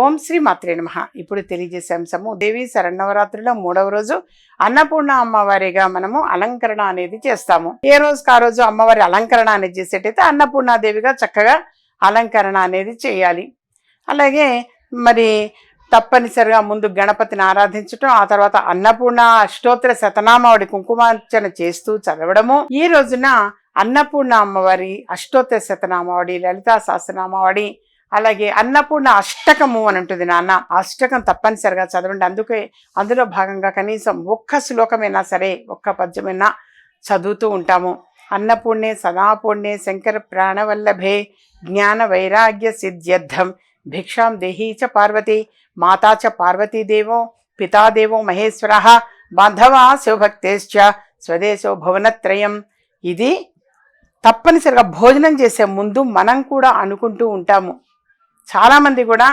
ఓం శ్రీ మాత్రే నమ. ఇప్పుడు తెలియజేసే అంశము దేవి శరణవరాత్రిలో మూడవ రోజు అన్నపూర్ణ అమ్మవారిగా మనము అలంకరణ అనేది చేస్తాము. ఏ రోజుకి ఆ రోజు అమ్మవారి అలంకరణ అనేది చేసేటైతే అన్నపూర్ణాదేవిగా చక్కగా అలంకరణ అనేది చేయాలి. అలాగే మరి తప్పనిసరిగా ముందు గణపతిని ఆరాధించటం ఆ తర్వాత అన్నపూర్ణ అష్టోత్తర శతనామావడి కుంకుమార్చన చేస్తూ చదవడము. ఈ రోజున అన్నపూర్ణ అమ్మవారి అష్టోత్తర శతనామావడి లలితా సహస్రనామావడి అలాగే అన్నపూర్ణ అష్టకము అని ఉంటుంది నాన్న. అష్టకం తప్పనిసరిగా చదవండి. అందుకే అందులో భాగంగా కనీసం ఒక్క శ్లోకమైనా సరే ఒక్క పద్యమైనా చదువుతూ ఉంటాము. అన్నపూర్ణే సదాపూర్ణే శంకర ప్రాణవల్లభే జ్ఞాన వైరాగ్య సిద్ధ్యర్థం. భిక్షాం దేహీ చ పార్వతి మాతా చ పార్వతీదేవో పితాదేవో మహేశ్వర బాంధవా శివభక్తేశ్చ స్వదేశో భువనత్రయం. ఇది తప్పనిసరిగా భోజనం చేసే ముందు మనం కూడా అనుకుంటూ ఉంటాము. చాలామంది కూడా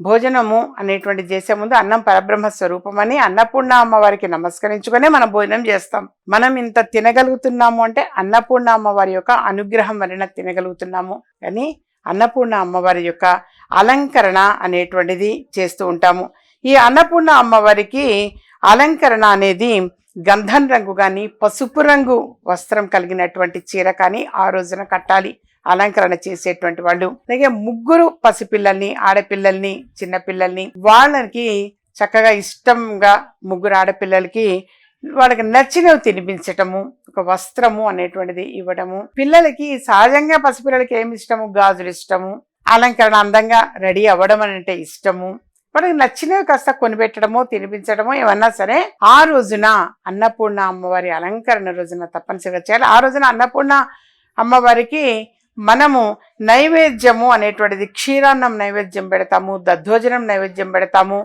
భోజనము అనేటువంటి చేసే ముందు అన్నం పరబ్రహ్మ స్వరూపమని అన్నపూర్ణ అమ్మవారికి నమస్కరించుకొని మనం భోజనం చేస్తాం. మనం ఇంత తినగలుగుతున్నాము అంటే అన్నపూర్ణ అమ్మవారి యొక్క అనుగ్రహం వలన తినగలుగుతున్నాము. కానీ అన్నపూర్ణ అమ్మవారి యొక్క అలంకరణ అనేటువంటిది చేస్తూ ఉంటాము. ఈ అన్నపూర్ణ అమ్మవారికి అలంకరణ అనేది గంధం రంగు కానీ పసుపు రంగు వస్త్రం కలిగినటువంటి చీర కానీ ఆ రోజున కట్టాలి. అలంకరణ చేసేటువంటి వాళ్ళు. అలాగే ముగ్గురు పసిపిల్లల్ని ఆడపిల్లల్ని చిన్నపిల్లల్ని వాళ్ళకి చక్కగా ఇష్టంగా ముగ్గురు ఆడపిల్లలకి వాళ్ళకి నచ్చినవి తినిపించటము ఒక వస్త్రము అనేటువంటిది ఇవ్వడము పిల్లలకి సహజంగా పసిపిల్లలకి ఏమి ఇష్టము? గాజులు ఇష్టము. అలంకరణ అందంగా రెడీ అవ్వడం అంటే ఇష్టము. వాళ్ళకి నచ్చినవి కాస్త కొనిపెట్టడము తినిపించడము ఏమన్నా సరే ఆ రోజున అన్నపూర్ణ అమ్మవారి అలంకరణ రోజున తప్పనిసరిగా చేయాలి. ఆ రోజున అన్నపూర్ణ అమ్మవారికి మనము నైవేద్యము అనేటువంటిది క్షీరాన్నం నైవేద్యం పెడతాము దద్దోజనం నైవేద్యం పెడతాము.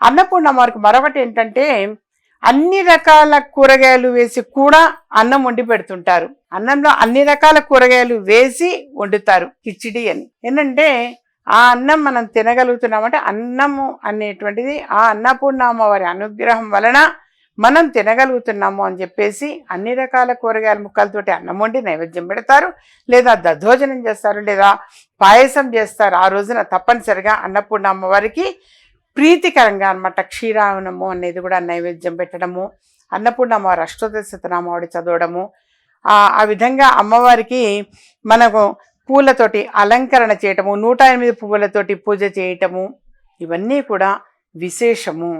అన్నపూర్ణ వారికి మరొకటి ఏంటంటే అన్ని రకాల కూరగాయలు వేసి కూడా అన్నం వండి పెడుతుంటారు. అన్నంలో అన్ని రకాల కూరగాయలు వేసి వండుతారు కిచిడి అని. ఏంటంటే ఆ అన్నం మనం తినగలుగుతున్నామంటే అన్నము అనేటువంటిది ఆ అన్నపూర్ణ అమ్మవారి అనుగ్రహం వలన మనం తినగలుగుతున్నాము అని చెప్పేసి అన్ని రకాల కూరగాయల ముక్కలతోటి అన్నం వండి నైవేద్యం పెడతారు. లేదా దద్దోజనం చేస్తారు లేదా పాయసం చేస్తారు. ఆ రోజున తప్పనిసరిగా అన్నపూర్ణ అమ్మవారికి ప్రీతికరంగా అనమాట క్షీరావనము అనేది కూడా నైవేద్యం పెట్టడము అన్నపూర్ణ అమ్మవారి అష్టోదశతనామావిడి చదవడము. ఆ విధంగా అమ్మవారికి మనకు పూలతోటి అలంకరణ చేయటము నూట ఎనిమిది పువ్వులతోటి పూజ చేయటము ఇవన్నీ కూడా విశేషము.